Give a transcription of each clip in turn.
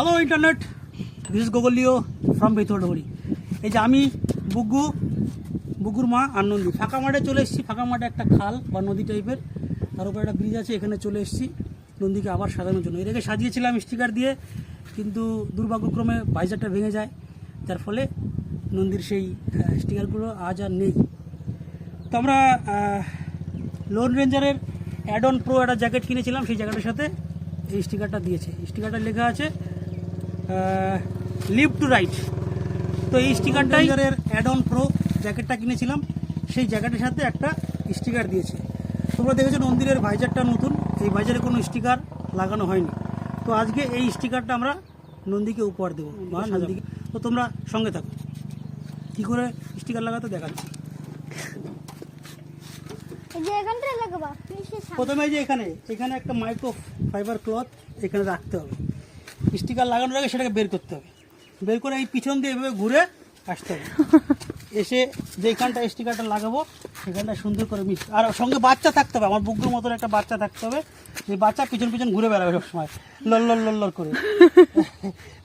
Hello internet this is গোগলিও from বেথরডহরি এই যে আমি, বুগু, বুগুর মা আর নন্দী। ফাঁকা মাঠে চলে এসেছি। ফাঁকা মাঠে একটা খাল বা নদী টাইপের তার উপরে একটা ব্রিজ আছে, এখানে চলে এসেছি। নন্দীকে আবার সাজানোর জন্য। এটাকে সাজিয়েছিলাম স্টিকার দিয়ে, কিন্তু দুর্ভাগ্যক্রমে ভাইজারটা ভেঙে যায়। যার ফলে নন্দীর সেই স্টিকারগুলো আজ আর নেই। তো আমরা লোন রেঞ্জারের অ্যাড অন প্রো একটা জ্যাকেট কিনেছিলাম। সেই জ্যাকেটের সাথে এই স্টিকারটা দিয়েছে। স্টিকারটা লেখা আছে লিভ টু রাইট তো এই স্টিকারটাই অ্যাড অন প্রো জ্যাকেটটা কিনেছিলাম। সেই জ্যাকেটের সাথে একটা স্টিকার দিয়েছে। তোমরা দেখেছ মন্দিরের ভাইজারটা নতুন। এই ভাইজারে কোনো স্টিকার লাগানো হয়নি। তো আজকে এই স্টিকারটা আমরা নন্দীকে উপহার দেবো। বা নন্দীকে তো তোমরা সঙ্গে থাকো। কী করে স্টিকার লাগাতে দেখাচ্ছি। প্রথমে যে এখানে এখানে একটা মাইক্রো ফাইবার ক্লথ এখানে রাখতে হবে। স্টিকার লাগানোর আগে সেটাকে বের করতে হবে। বের করে এই পিছন দিয়ে এভাবে ঘুরে আসতে হবে। এসে যেখানটা স্টিকারটা লাগাবো, সেখানটা সুন্দর করে মিশ আর সঙ্গে বাচ্চা থাকতে হবে। আমার বুকের মতন একটা বাচ্চা থাকতে হবে। এই বাচ্চা পিছন পিছন ঘুরে বেড়াবে সবসময়। লল লল লল লল করে।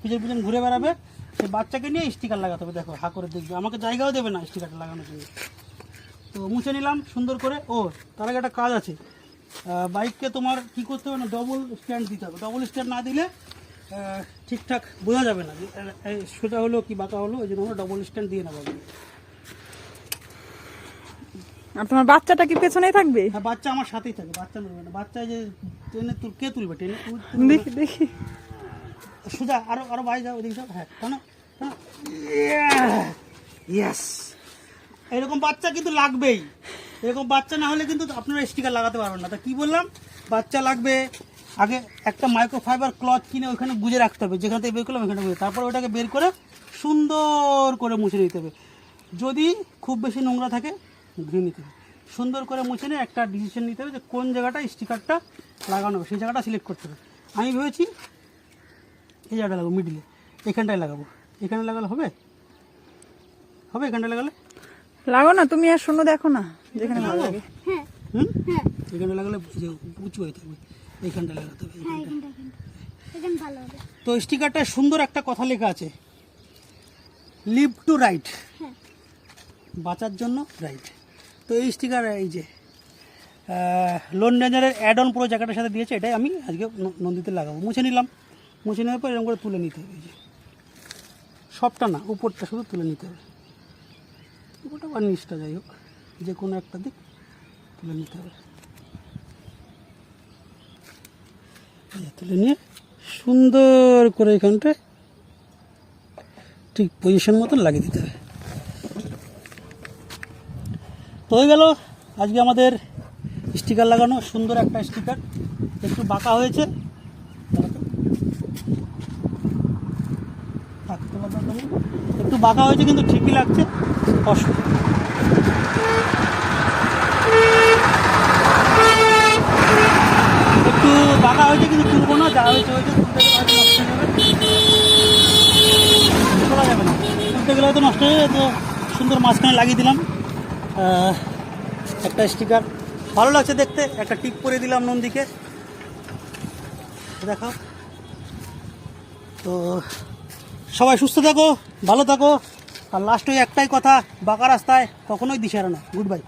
পিছন পিছন ঘুরে বেড়াবে। সেই বাচ্চাকে নিয়ে স্টিকার লাগাতে হবে। দেখো, হা করে দেখবে। আমাকে জায়গাও দেবে না স্টিকারটা লাগানোর জন্য। তো মুছে নিলাম সুন্দর করে। ও, তার আগে একটা কাজ আছে। বাইককে তোমার কি করতে হবে না? ডবল স্ট্যান্ড দিতে হবে। ডবল স্ট্যান্ড না দিলে ঠিকঠাক বোঝা যাবে না। সোজা হলো কি বাঁকা হলো ওই জন্য আমরা ডবল স্ট্যান্ড দিয়ে নেব। আর তোমার বাচ্চাটা কি পেছনেই থাকবে? হ্যাঁ বাচ্চা আমার সাথেই থাকবে বাচ্চা নেবে না। বাচ্চা যে ট্রেনে তুল কে তুলবে? ট্রেনে দেখি দেখি। সোজা আরও আরও বাইরে যাও ওদিকে যাও। হ্যাঁ টানো ইয়েস এরকম বাচ্চা কিন্তু লাগবেই। এরকম বাচ্চা না হলে কিন্তু আপনারা স্টিকার লাগাতে পারবেন না। তা কি বললাম? বাচ্চা লাগবে আগে একটা মাইক্রোফাইবার ক্লথ কিনে ওখানে গুজে রাখতে হবে যেখান থেকে বের করলাম ওখানে বুঝে তারপর ওটাকে বের করে সুন্দর করে মুছে নিতে হবে। যদি খুব বেশি নোংরা থাকে ধুয়ে নিতে হবে। সুন্দর করে মুছে নিয়ে একটা ডিসিশন নিতে হবে যে কোন জায়গাটা স্টিকারটা লাগানো হবে। সেই জায়গাটা সিলেক্ট করতে হবে। আমি ভেবেছি এই জায়গাটা লাগাবো মিডিলে এখানটায় লাগাবো। এখানে লাগালে হবে? হবে এখানটায় লাগালে? লাগো না তুমি আর শোনো দেখো না যেখানে ভালো লাগে। হ্যাঁ। হুম? হ্যাঁ। এখানে লাগালে উঁচু হয়ে থাকবে এইখানটা লাগাতে হবে হ্যাঁ হবে। তো স্টিকারটায় সুন্দর একটা কথা লেখা আছে। লিভ টু রাইট বাঁচার জন্য রাইট তো এই স্টিকার এই যে লোন রেঞ্জারের অ্যাড অন পুরো জায়গাটার সাথে দিয়েছে এটাই আমি আজকে ন- নন্দীতে লাগাবো। মুছে নিলাম। মুছে নেওয়ার পর এরকম করে তুলে নিতে হবে এই যে। সবটা না উপরটা শুধু তুলে নিতে হবে। উপরটা বা নিচটা যাই হোক যে কোনো একটা দিক তুলে নিতে হবে এই যে তুলে নিয়ে সুন্দর করে এখানটায় ঠিক পজিশন মতন লাগিয়ে দিতে হবে। তো হয়ে গেল। আজকে আমাদের স্টিকার লাগানো, সুন্দর একটা স্টিকার একটু বাঁকা হয়েছে। একটু বাঁকা হয়েছে কিন্তু ঠিকই লাগছে। অসুবিধা একটু বাঁকা হয়েছে কিন্তু তুলতে গেলে হয়তো নষ্ট হয়ে তো সুন্দর মাঝখানে লাগিয়ে দিলাম। একটা স্টিকার ভালো লাগছে দেখতে। একটা টিপ করে দিলাম নন্দীকে। দেখাও। তো সবাই সুস্থ থাকো, ভালো থাকো। আর লাস্ট ওই একটাই কথা, বাঁকা রাস্তায় কখনোই দিশারা না। Good bye